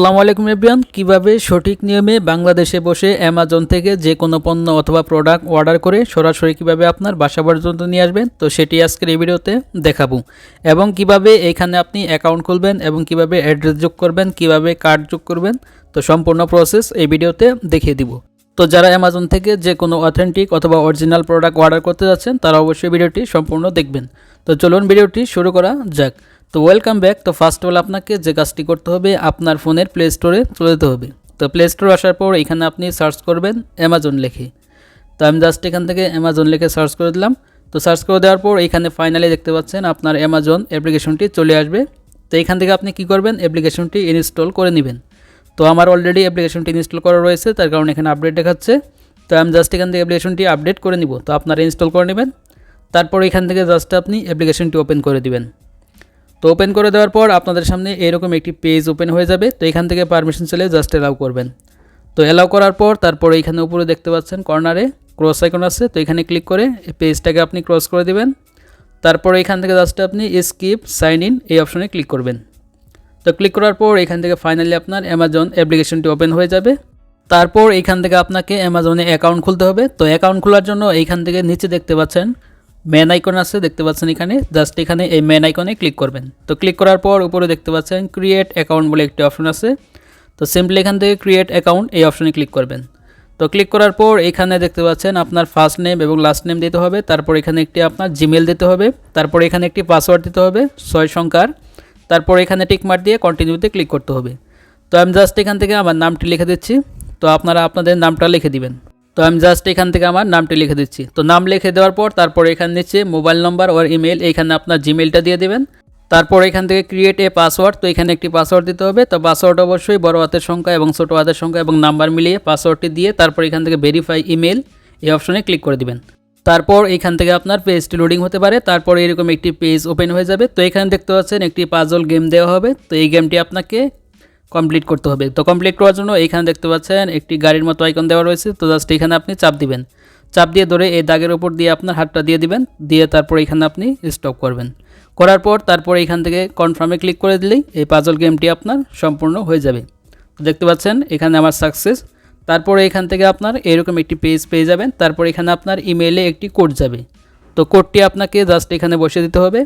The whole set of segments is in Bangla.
আসসালামু আলাইকুম এভরিওয়ান। কীভাবে সঠিক নিয়মে বাংলাদেশে বসে অ্যামাজন থেকে যে কোনো পণ্য অথবা প্রোডাক্ট অর্ডার করে সরাসরি কীভাবে আপনার বাসা পর্যন্ত নিয়ে আসবেন, তো সেটি আজকের এই ভিডিওতে দেখাবো। এবং কীভাবে এখানে আপনি অ্যাকাউন্ট খুলবেন এবং কীভাবে অ্যাড্রেস যোগ করবেন, কীভাবে কার্ড যোগ করবেন, তো সম্পূর্ণ প্রসেস এই ভিডিওতে দেখিয়ে দিব। তো যারা অ্যামাজন থেকে যে কোনো অথেন্টিক অথবা অরিজিনাল প্রোডাক্ট অর্ডার করতে যাচ্ছেন, তারা অবশ্যই ভিডিওটি সম্পূর্ণ দেখবেন। তো চলুন ভিডিওটি শুরু করা যাক। তো ওয়েলকাম ব্যাক তো ফার্স্ট অফ অল আপনাকে যে কাজটি করতে হবে, আপনার ফোনের প্লে স্টোরে চলে যেতে হবে। তো প্লে স্টোরে আসার পর এখানে আপনি সার্চ করবেন অ্যামাজন লেখে। তো আমি জাস্ট এখান থেকে অ্যামাজন লিখে সার্চ করে দিলাম। তো সার্চ করে দেওয়ার পর এখানে ফাইনালি দেখতে পাচ্ছেন আপনার অ্যামাজন অ্যাপ্লিকেশনটি চলে আসবে। তো এখান থেকে আপনি কি করবেন? অ্যাপ্লিকেশনটি ইনস্টল করে নেবেন। তো আমার অলরেডি অ্যাপ্লিকেশনটি ইনস্টল করা রয়েছে, তার কারণে এখানে আপডেট দেখাচ্ছে। তো আমি জাস্ট এখান থেকে অ্যাপ্লিকেশনটি আপডেট করে নিব। তো আপনারা ইনস্টল করে নেবেন। তারপর এখান থেকে জাস্ট আপনি অ্যাপ্লিকেশনটি ওপেন করে দিবেন। তো ওপেন করে দেওয়ার পর আপনাদের সামনে এরকম একটি পেজ ওপেন হয়ে যাবে। তো এখান থেকে পারমিশন চলে জাস্ট অ্যালাউ করবেন। তো অ্যালাউ করার পর তারপরে এখানে উপরে দেখতে পাচ্ছেন কর্নারে ক্রস আইকন আছে। তো এখানে ক্লিক করে এই পেজটাকে আপনি ক্রস করে দেবেন। তারপরে এখান থেকে জাস্ট আপনি স্কিপ সাইন ইন এই অপশনে ক্লিক করবেন। তো ক্লিক করার পর এখান থেকে ফাইনালি আপনার অ্যামাজন অ্যাপ্লিকেশনটি ওপেন হয়ে যাবে। তারপর এখান থেকে আপনাকে অ্যামাজনে অ্যাকাউন্ট খুলতে হবে। তো অ্যাকাউন্ট খোলার জন্য এইখান থেকে নিচে দেখতে পাচ্ছেন মেন আইকন আছে, দেখতে পাচ্ছেন এখানে। জাস্ট এখানে এই মেন আইকনে ক্লিক করবেন। তো ক্লিক করার পর উপরে দেখতে পাচ্ছেন ক্রিয়েট অ্যাকাউন্ট বলে একটি অপশন আছে। তো সিম্পলি এখান থেকে ক্রিয়েট অ্যাকাউন্ট এই অপশনে ক্লিক করবেন। তো ক্লিক করার পর এখানে দেখতে পাচ্ছেন আপনার ফার্স্ট নেম এবং লাস্ট নেম দিতে হবে। তারপর এখানে একটি আপনার জিমেল দিতে হবে। তারপর এখানে একটি পাসওয়ার্ড দিতে হবে, ছয় সংখ্যার। তারপর এখানে টিকমার্ক দিয়ে কন্টিনিউতে ক্লিক করতে হবে। তো আমি জাস্ট এখান থেকে আমার নামটি লিখে দিচ্ছি। তো আপনারা আপনাদের নামটা লিখে দিবেন। তো আমি জাস্ট এখান থেকে আমার নামটি লিখে দিচ্ছি। তো নাম লিখে দেওয়ার পর তারপর এখানে নিচে মোবাইল নম্বর ওর ইমেল এখানে আপনার জিমেলটা দিয়ে দেবেন। তারপর এখান থেকে ক্রিয়েট এ পাসওয়ার্ড তো এখানে একটি পাসওয়ার্ড দিতে হবে। তো পাসওয়ার্ড অবশ্যই বড় হাতের সংখ্যা এবং ছোটো হাতের সংখ্যা এবং নাম্বার মিলিয়ে পাসওয়ার্ডটি দিয়ে তারপর এখান থেকে ভেরিফাই ইমেল এই অপশনে ক্লিক করে দিবেন। তারপর এখান থেকে আপনার পেজটি লোডিং হতে পারে। তারপর এরকম একটি পেজ ওপেন হয়ে যাবে। তো এখানে দেখতে পাচ্ছেন একটি পাজল গেম দেওয়া হবে। তো এই গেমটি আপনাকে কমপ্লিট করতে হবে। তো কমপ্লিট করার জন্য এখানে দেখতে পাচ্ছেন একটি গাড়ির মতো আইকন দেওয়া রয়েছে। তো জাস্ট এখানে আপনি চাপ দিবেন। চাপ দিয়ে ধরে এই দাগের উপর দিয়ে আপনার হাতটা দিয়ে দিবেন। দিয়ে তারপর এখানে আপনি স্টপ করবেন। করার পর তারপর এখান থেকে কনফার্মে ক্লিক করে দিলেই এই পাজল গেমটি আপনার সম্পূর্ণ হয়ে যাবে। দেখতে পাচ্ছেন এখানে আমার সাকসেস তারপরে এখান থেকে আপনার এরকম একটি পেজ পেয়ে যাবেন। তারপর এখানে আপনার ইমেইলে একটি কোড যাবে। তো কোডটি আপনাকে জাস্ট এখানে বসে দিতে হবে।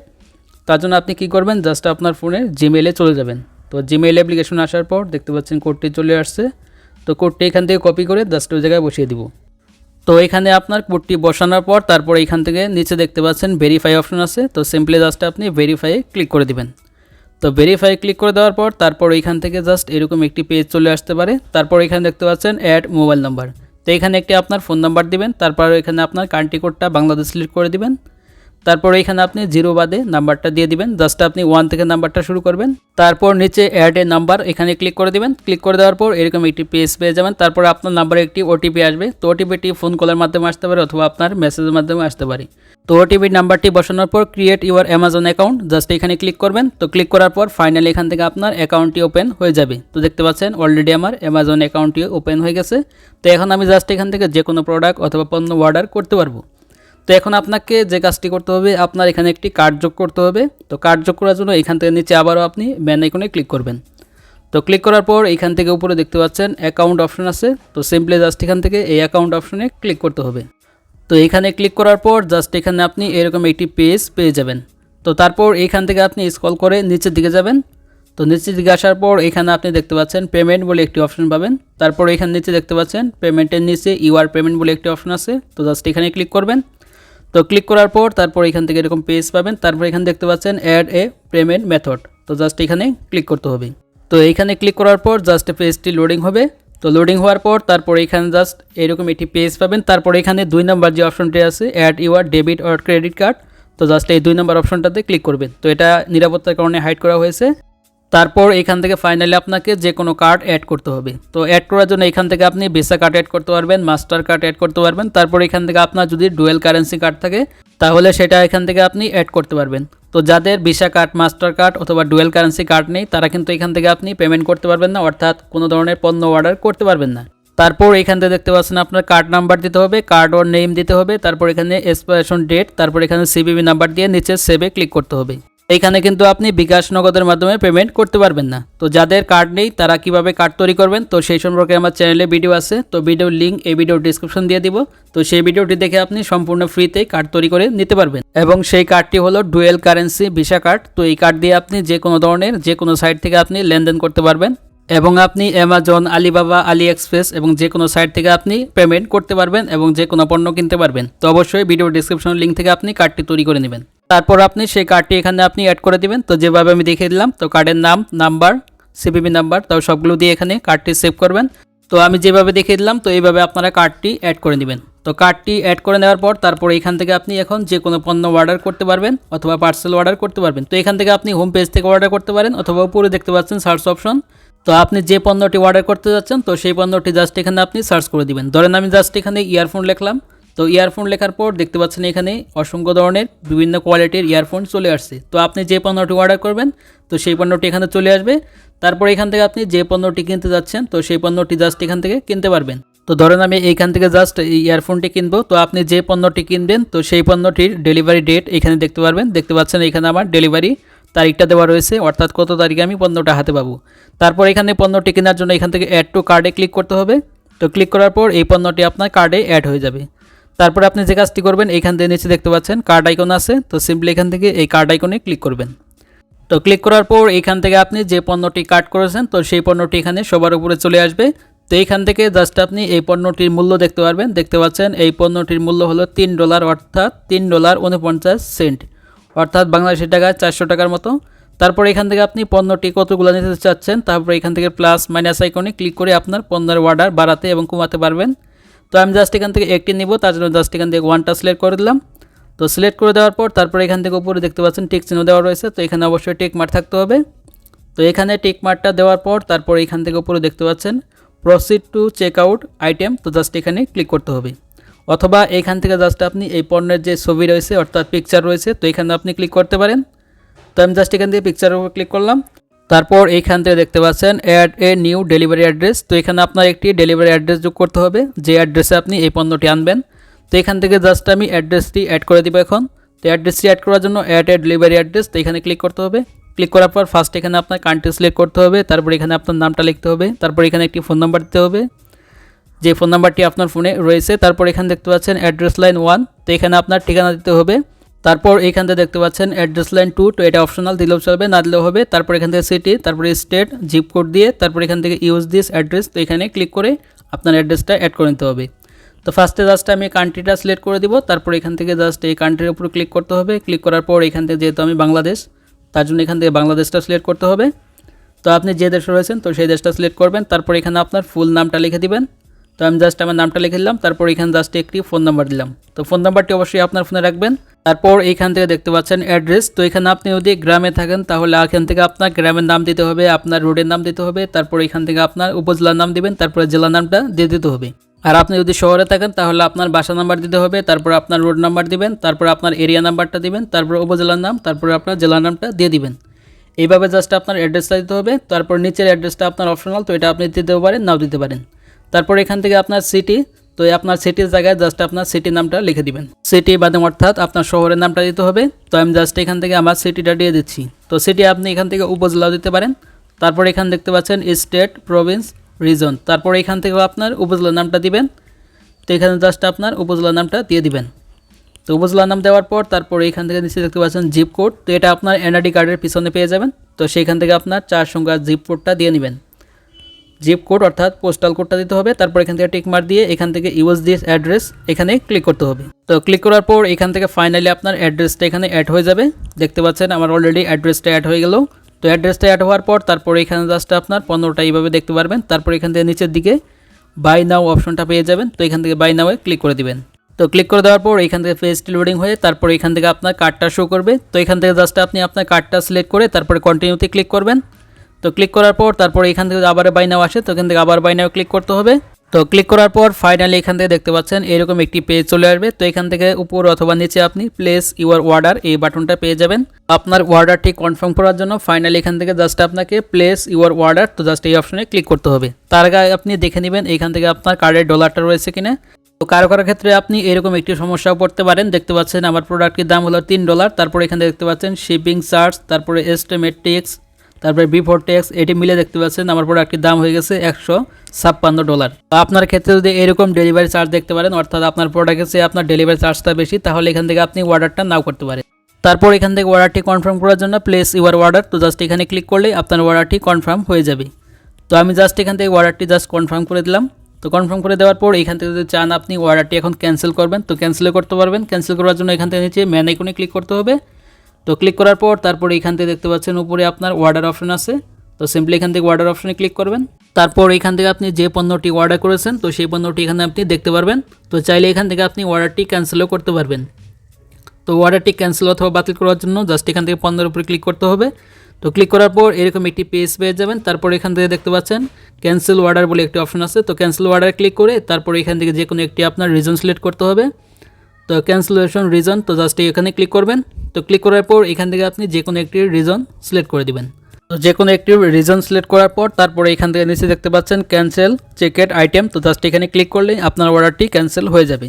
তার জন্য আপনি কি করবেন? জাস্ট আপনার ফোনে জিমেইলে চলে যাবেন। তো জিমেইল অ্যাপ্লিকেশন আসার পর দেখতে পাচ্ছেন কোডটি চলে আসছে। তো কোডটি এখান থেকে কপি করে ওই জায়গায় বসিয়ে দিব। তো এখানে আপনার কোডটি বসানোর পর তারপর এখান থেকে নিচে দেখতে পাচ্ছেন ভেরিফাই অপশন আছে। তো সিম্পলি জাস্ট আপনি ভেরিফাইয়ে ক্লিক করে দিবেন। তো ভেরিফাই ক্লিক করে দেওয়ার পর তারপর এখান থেকে জাস্ট এরকম একটি পেজ চলে আসতে পারে। তারপর এখানে দেখতে পাচ্ছেন অ্যাড মোবাইল নাম্বার তো এখানে একটি আপনার ফোন নাম্বার দিবেন। তারপর এখানে আপনার কান্ট্রি কোডটা বাংলাদেশ সিলেক্ট করে দিবেন। তারপর এখানে আপনি জিরো বাদে নাম্বারটা দিয়ে দিবেন। জাস্ট আপনি ওয়ান থেকে নাম্বারটা শুরু করবেন। তারপর নিচে অ্যাড এ নাম্বার এখানে ক্লিক করে দেবেন। ক্লিক করে দেওয়ার পর এরকম একটি পেজ পেয়ে যাবেন। তারপর আপনার নাম্বারে একটি ওটিপি আসবে। তো ওটিপিটি ফোন কলের মাধ্যমে আসতে পারে অথবা আপনার মেসেজের মাধ্যমে আসতে পারে। তো ওটিপি নাম্বারটি বসানোর পর create your Amazon account just এখানে ক্লিক করবেন। তো ক্লিক করার পর ফাইনালি এখান থেকে আপনার অ্যাকাউন্টটি ওপেন হয়ে যাবে। তো দেখতে পাচ্ছেন অলরেডি আমার অ্যামাজন অ্যাকাউন্টটি ওপেন হয়ে গেছে। তো এখন আমি জাস্ট এখান থেকে যে কোনো প্রোডাক্ট অথবা পণ্য অর্ডার করতে পারব। তো এখন আপনাকে যে কাজটি করতে হবে, আপনার এখানে একটি কার্ড যোগ করতে হবে। তো কার্ড যোগ করার জন্য এখান থেকে নিচে আবারও আপনি ম্যান আইকনে ক্লিক করবেন। তো ক্লিক করার পর এখান থেকে উপরে দেখতে পাচ্ছেন অ্যাকাউন্ট অপশন আছে। তো সিম্পলি জাস্ট এখান থেকে এই অ্যাকাউন্ট অপশনে ক্লিক করতে হবে। তো এখানে ক্লিক করার পর জাস্ট এখানে আপনি এরকম একটি পেজ পেয়ে যাবেন। তো তারপর এখান থেকে আপনি স্ক্রল করে নিচের দিকে যাবেন। তো নিচের দিকে আসার পর এখানে আপনি দেখতে পাচ্ছেন পেমেন্ট বলে একটি অপশন পাবেন। তারপর এখানে নিচে দেখতে পাচ্ছেন পেমেন্টের নিচে ইউআর পেমেন্ট বলে একটি অপশন আছে। তো জাস্ট এখানে ক্লিক করবেন। তো ক্লিক করার পর তারপর এখান থেকে এরকম পেজ পাবেন। তারপর এখানে দেখতে পাচ্ছেন অ্যাড এ পেমেন্ট মেথড তো জাস্ট এখানে ক্লিক করতে হবে। তো এইখানে ক্লিক করার পর জাস্ট পেজটি লোডিং হবে। তো লোডিং হওয়ার পর তারপর এখানে জাস্ট এরকম একটি পেজ পাবেন। তারপর এখানে দুই নম্বর যে অপশনটি আছে add your debit or credit card তো জাস্ট এই দুই নম্বর অপশনটাতে ক্লিক করবেন। তো এটা নিরাপত্তার কারণে হাইড করা হয়েছে। তারপর এখান থেকে ফাইনালি আপনাকে যে কোনো কার্ড অ্যাড করতে হবে। তো অ্যাড করার জন্য এখান থেকে আপনি ভিসা কার্ড অ্যাড করতে পারবেন মাস্টার কার্ড অ্যাড করতে পারবেন, তারপর এখান থেকে আপনার যদি ডুয়েল কারেন্সি কার্ড থাকে, তাহলে সেটা এখান থেকে আপনি অ্যাড করতে পারবেন। তো যাদের ভিসা কার্ড মাস্টার কার্ড অথবা ডুয়েল কারেন্সি কার্ড নেই, তারা কিন্তু এখান থেকে আপনি পেমেন্ট করতে পারবেন না, অর্থাৎ কোনো ধরনের পণ্য অর্ডার করতে পারবেন না। তারপর এখান থেকে দেখতে পাচ্ছেন আপনার কার্ড নাম্বার দিতে হবে কার্ড ওর নেম দিতে হবে, তারপর এখানে এক্সপায়ারেশন ডেট তারপর এখানে সিবিবি নাম্বার দিয়ে নিচে সেভে ক্লিক করতে হবে। এখানে কিন্তু আপনি বিকাশ নগদের মাধ্যমে পেমেন্ট করতে পারবেন না। তো যাদের কার্ড নেই, তারা কীভাবে কার্ড তৈরি করবেন? তো সেই সম্পর্কে আমার চ্যানেলে ভিডিও আছে। তো ভিডিওর লিঙ্ক এই ভিডিও ডিসক্রিপশন দিয়ে দিব। তো সেই ভিডিওটি দেখে আপনি সম্পূর্ণ ফ্রিতে কার্ড তৈরি করে নিতে পারবেন। এবং সেই কার্ডটি হলো ডুয়েল কারেন্সি ভিসা কার্ড তো এই কার্ড দিয়ে আপনি যে কোনো ধরনের, যে কোনো সাইট থেকে আপনি লেনদেন করতে পারবেন। এবং আপনি অ্যামাজন আলিবাবা আলি এক্সপ্রেস এবং যে কোনো সাইট থেকে আপনি পেমেন্ট করতে পারবেন এবং যে কোনো পণ্য কিনতে পারবেন। তো অবশ্যই ভিডিও ডিসক্রিপশন লিঙ্ক থেকে আপনি কার্ডটি তৈরি করে নেবেন। তারপর আপনি সেই কার্ডটি এখানে আপনি অ্যাড করে দিবেন। তো যেভাবে আমি দেখিয়ে দিলাম, তো কার্ডের নাম নাম্বার সিপিবি নাম্বার তো সবগুলো দিয়ে এখানে কার্ডটি সেভ করবেন। তো আমি যেভাবে দেখিয়ে দিলাম, তো এইভাবে আপনারা কার্ডটি অ্যাড করে নেবেন তো কার্ডটি অ্যাড করে নেওয়ার পর তারপর এখান থেকে আপনি এখন যে কোনো পণ্য অর্ডার করতে পারবেন অথবা পার্সেল অর্ডার করতে পারবেন। তো এখান থেকে আপনি হোম পেজ থেকে অর্ডার করতে পারেন অথবা উপরে দেখতে পাচ্ছেন সার্চ অপশন তো আপনি যে পণ্যটি অর্ডার করতে যাচ্ছেন, তো সেই পণ্যটি জাস্ট এখানে আপনি সার্চ করে দিবেন। ধরেন আমি জাস্ট এখানে ইয়ারফোন লিখলাম। তো ইয়ারফোন লেখার পর দেখতে পাচ্ছেন এখানে অসংখ্য ধরনের বিভিন্ন কোয়ালিটির ইয়ারফোন চলে আসছে। তো আপনি যে পণ্যটি অর্ডার করবেন, তো সেই পণ্যটি এখানে চলে আসবে। তারপর এখান থেকে আপনি যে পণ্যটি কিনতে যাচ্ছেন, তো সেই পণ্যটি জাস্ট এখান থেকে কিনতে পারবেন। তো ধরেন আমি এইখান থেকে জাস্ট এই ইয়ারফোনটি কিনবো, তো আপনি যে পণ্যটি কিনবেন, তো সেই পণ্যটির ডেলিভারি ডেট এখানে দেখতে পারবেন। দেখতে পাচ্ছেন এখানে আমার ডেলিভারি তারিখটা দেওয়া রয়েছে, অর্থাৎ কত তারিখে আমি পণ্যটা হাতে পাবো। তারপর এখানে পণ্যটি কেনার জন্য এখান থেকে অ্যাড টু কার্ডে ক্লিক করতে হবে। তো ক্লিক করার পর এই পণ্যটি আপনার কার্ডে অ্যাড হয়ে যাবে। তারপর আপনি যে কাজটি করবেন এখান থেকে নিচে দেখতে পাচ্ছেন কার্ড আইকন আছে। তো সিম্পলি এখান থেকে এই কার্ড আইকনে ক্লিক করবেন। তো ক্লিক করার পর এখান থেকে আপনি যে পণ্যটি কাট করেছেন, তো সেই পণ্যটি এখানে সবার উপরে চলে আসবে। তো এইখান থেকে জাস্ট আপনি এই পণ্যটির মূল্য দেখতে পারবেন। দেখতে পাচ্ছেন এই পণ্যটির মূল্য হলো তিন ডলার অর্থাৎ তিন ডলার উনপঞ্চাশ সেন্ট অর্থাৎ বাংলাদেশের টাকায় চারশো টাকার মতো। তারপর এখান থেকে আপনি পণ্যটি কতগুলো নিতে চাচ্ছেন, তারপর এখান থেকে প্লাস মাইনাস আইকনে ক্লিক করে আপনার পণ্যের অর্ডার বাড়াতে এবং কমাতে পারবেন। তো আমি জাস্ট এখান থেকে একটি নিব, তার জন্য জাস্ট এখান থেকে ওয়ানটা সিলেক্ট করে দিলাম। তো সিলেক্ট করে দেওয়ার পর তারপর এখান থেকে উপরে দেখতে পাচ্ছেন টিক চিহ্ন দেওয়া রয়েছে, তো এখানে অবশ্যই টিক মার্ক থাকতে হবে। তো এখানে টিক মার্কটা দেওয়ার পর তারপর এখান থেকে উপরে দেখতে পাচ্ছেন proceed to check out item তো জাস্ট এখানে ক্লিক করতে হবে। অথবা এখান থেকে জাস্ট আপনি এই পণ্যের যে ছবি রয়েছে, অর্থাৎ পিকচার রয়েছে, তো এখানে আপনি ক্লিক করতে পারেন। তো আমি জাস্ট এখান থেকে পিকচারের উপর ক্লিক করলাম। তারপর এইখান থেকে দেখতে পাচ্ছেন add a new delivery address তো এখানে আপনার একটি ডেলিভারি অ্যাড্রেস যোগ করতে হবে, যে অ্যাড্রেসে আপনি এই পণ্যটি আনবেন। তো এখান থেকে জাস্ট আমি অ্যাড্রেসটি অ্যাড করে দিব এখন। তো অ্যাড্রেসটি অ্যাড করার জন্য অ্যাড এ ডেলিভারি অ্যাড্রেস তো এখানে ক্লিক করতে হবে। ক্লিক করার পর ফার্স্ট এখানে আপনার কান্ট্রি সিলেক্ট করতে হবে, তারপর এখানে আপনার নামটা লিখতে হবে, তারপর এখানে একটি ফোন নাম্বার দিতে হবে। যে ফোন নাম্বারটি আপনার ফোনে রয়েছে, তারপর এখানে দেখতে পাচ্ছেন অ্যাড্রেস লাইন ওয়ান তো এখানে আপনার ঠিকানা দিতে হবে। তারপর এখান থেকে দেখতে পাচ্ছেন অ্যাড্রেস লাইন টু তো এটা অপশনাল দিলেও চলবে, না দিলেও হবে। তারপর এখান থেকে সিটি তারপরে স্টেট জিপ কোড দিয়ে, তারপর এখান থেকে ইউজ দিস অ্যাড্রেস তো এখানে ক্লিক করে আপনার অ্যাড্রেসটা অ্যাড করে নিতে হবে। তো ফার্স্টে জাস্ট আমি কান্ট্রিটা সিলেক্ট করে দিব, তারপর এখান থেকে জাস্ট এই কান্ট্রির উপর ক্লিক করতে হবে। ক্লিক করার পর এখান থেকে যেহেতু আমি বাংলাদেশ, তার জন্য এখান থেকে বাংলাদেশটা সিলেক্ট করতে হবে। তো আপনি যে দেশে রয়েছেন, তো সেই দেশটা সিলেক্ট করবেন। তারপর এখানে আপনার ফুল নামটা লিখে দিবেন। তো আমি জাস্ট আমার নামটা লিখে দিলাম, তারপর এখানে জাস্ট একটি ফোন নাম্বার দিলাম। তো ফোন নাম্বারটি অবশ্যই আপনার ফোনে রাখবেন। তারপর এইখান থেকে দেখতে পাচ্ছেন অ্যাড্রেস তো এখানে আপনি যদি গ্রামে থাকেন, তাহলে এখান থেকে আপনার গ্রামের নাম দিতে হবে, আপনার রোডের নাম দিতে হবে, তারপর এখান থেকে আপনার উপজেলার নাম দিবেন, তারপরে জেলার নামটা দিয়ে দিতে হবে। আর আপনি যদি শহরে থাকেন, তাহলে আপনার বাসা নাম্বার দিতে হবে, তারপর আপনার রোড নাম্বার দিবেন, তারপর আপনার এরিয়া নাম্বারটা দিবেন, তারপর উপজেলার নাম, তারপর আপনার জেলার নামটা দিয়ে দিবেন। এইভাবে জাস্ট আপনার অ্যাড্রেসটা দিতে হবে, তারপর নিচের অ্যাড্রেসটা আপনার অপশনাল তো এটা আপনি দিতেও পারেন, নাও দিতে পারেন। তারপর এখান থেকে আপনার সিটি তো আপনার সিটির জায়গায় জাস্ট আপনার সিটি নামটা লিখে দিবেন। সিটি বাদে অর্থাৎ আপনার শহরের নামটা দিতে হবে। তো আমি জাস্ট এখান থেকে আমার সিটিটা দিয়ে দিচ্ছি। তো সিটি আপনি এখান থেকে উপজেলাও দিতে পারেন। তারপর এখানে দেখতে পাচ্ছেন স্টেট প্রভিন্স রিজন তারপর এখান থেকেও আপনার উপজেলার নামটা দিবেন। তো এখানে জাস্ট আপনার উপজেলার নামটা দিয়ে দিবেন। তো উপজেলার নাম দেওয়ার পর তারপর এখান থেকে নিচে দেখতে পাচ্ছেন জিপ কোড তো এটা আপনার এনআরডি কার্ডের পিছনে পেয়ে যাবেন। তো সেইখান থেকে আপনার চার সংখ্যার জিপ কোডটা দিয়ে নেবেন। জিপ কোড অর্থাৎ পোস্টাল কোডটা দিতে হবে, তারপর এখান থেকে টিক মার দিয়ে এখান থেকে ইউএস দিস অ্যাড্রেস এখানে ক্লিক করতে হবে। তো ক্লিক করার পর এখান থেকে ফাইনালি আপনার অ্যাড্রেসটা এখানে অ্যাড হয়ে যাবে। দেখতে পাচ্ছেন আমার অলরেডি অ্যাড্রেসটা অ্যাড হয়ে গেল। তো অ্যাড্রেসটা অ্যাড হওয়ার পর তারপর এখানে জাস্ট আপনার পনেরোটা এইভাবে দেখতে পারবেন। তারপর এখান থেকে নিচের দিকে বাই নাও অপশনটা পেয়ে যাবেন। তো এখান থেকে বাই নাওয়ে ক্লিক করে দিবেন। তো ক্লিক করে দেওয়ার পর এখান থেকে পেজটি লোডিং হয়ে তারপর এখান থেকে আপনার কার্ডটা শো করবে। তো এখান থেকে জাস্ট আপনি আপনার কার্ডটা সিলেক্ট করে তারপরে কন্টিনিউতে ক্লিক করবেন। তো ক্লিক করার পর তারপর এখান থেকে আবার বাই নাও আসে, তো এখান থেকে আবার বাই নাও ক্লিক করতে হবে। তো ক্লিক করার পর ফাইনালি এখান থেকে দেখতে পাচ্ছেন এরকম একটি পেজ চলে আসবে। তো এখান থেকে উপর অথবা নিচে আপনি প্লেস ইউর অর্ডার এই বাটনটা পেয়ে যাবেন। আপনার অর্ডারটি কনফার্ম করার জন্য ফাইনালি এখান থেকে জাস্ট আপনাকে প্লেস ইউর অর্ডার তো জাস্ট এই অপশনে ক্লিক করতে হবে। তার আগে আপনি দেখে নেবেন এখান থেকে আপনার কার্ডের ডলারটা রয়েছে কিনা। তো কারও কারও ক্ষেত্রে আপনি এরকম একটি সমস্যাও পড়তে পারেন। দেখতে পাচ্ছেন আমার প্রোডাক্টটির দাম হলো তিন ডলার তারপরে এখানে দেখতে পাচ্ছেন শিপিং চার্জ তারপরে এস্টিমেট ট্যাক্স তারপরে বি বিফোর ট্যাক্স এটি মিলে দেখতে পাচ্ছেন, আমার প্রোডাক্টটির দাম হয়ে গেছে একশো ছাপ্পান্ন ডলার তো আপনার ক্ষেত্রে যদি এরকম ডেলিভারি চার্জ দেখতে পারেন, অর্থাৎ আপনার প্রোডাক্টের চেয়ে আপনার ডেলিভারি চার্জটা বেশি, তাহলে এখান থেকে আপনি অর্ডারটা নাও করতে পারেন। তারপর এখান থেকে অর্ডারটি কনফার্ম করার জন্য প্লেস ইউর অর্ডার তো জাস্ট এখানে ক্লিক করলেই আপনার অর্ডারটি কনফার্ম হয়ে যাবে। তো আমি জাস্ট এখান থেকে অর্ডারটি জাস্ট কনফার্ম করে দিলাম। তো কনফার্ম করে দেওয়ার পর এখান থেকে যদি চান আপনি অর্ডারটি এখন ক্যান্সেল করবেন, তো ক্যান্সেল করতে পারবেন। ক্যান্সেল করার জন্য এখান থেকে নিচে ম্যান আইকনে ক্লিক করতে হবে। তো ক্লিক করার পর তারপরে এখান থেকে দেখতে পাচ্ছেন উপরে আপনার অর্ডার অপশন আছে। তো সিম্পলি এখান থেকে অর্ডার অপশনে ক্লিক করবেন। তারপর এখান থেকে আপনি যে পণ্যটি অর্ডার করেছেন, তো সেই পণ্যটি এখানে আপনি দেখতে পারবেন। তো চাইলে এখান থেকে আপনি অর্ডারটি ক্যান্সেলও করতে পারবেন। তো অর্ডারটি ক্যান্সেল অথবা বাতিল করার জন্য জাস্ট এখান থেকে পণ্যের উপরে ক্লিক করতে হবে। তো ক্লিক করার পর এরকম একটি পেজ পেয়ে যাবেন। তারপর এখান থেকে দেখতে পাচ্ছেন ক্যান্সেল অর্ডার বলে একটি অপশন আছে। তো ক্যান্সেল অর্ডার ক্লিক করে তারপর এখান থেকে যে কোনো একটি আপনার রিজন সিলেক্ট করতে হবে। তো ক্যান্সেলেশন রিজন তো জাস্ট এখানে ক্লিক করবেন। তো ক্লিক করার পর এখান থেকে আপনি যে কোনো একটি রিজন সিলেক্ট করে দিবেন। তো যে কোনো একটি রিজন সিলেক্ট করার পর তারপরে এখান থেকে নিচে দেখতে পাচ্ছেন ক্যান্সেল চেকেট আইটেম তো জাস্ট এখানে ক্লিক করলেই আপনার অর্ডারটি ক্যান্সেল হয়ে যাবে।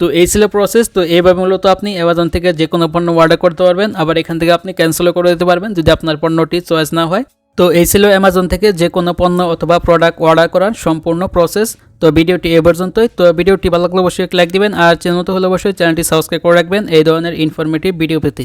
তো এই ছিল প্রসেস তো এইভাবে মূলত আপনি অ্যামাজন থেকে যে কোনো পণ্য অর্ডার করতে পারবেন। আবার এখান থেকে আপনি ক্যান্সেলও করে দিতে পারবেন যদি আপনার পণ্যটি চয়েস না হয়। তো এই ছিল অ্যামাজন থেকে যে কোনো পণ্য অথবা প্রোডাক্ট অর্ডার করার সম্পূর্ণ প্রসেস তো ভিডিওটি এ পর্যন্তই। তো ভিডিওটি ভালো লাগলে অবশ্যই লাইক দিবেন। আর চ্যানেল হলে অবশ্যই চ্যানেলটি সাবস্ক্রাইব করে রাখবেন। এই ধরনের ইনফরমেটিভ ভিডিও পেতে।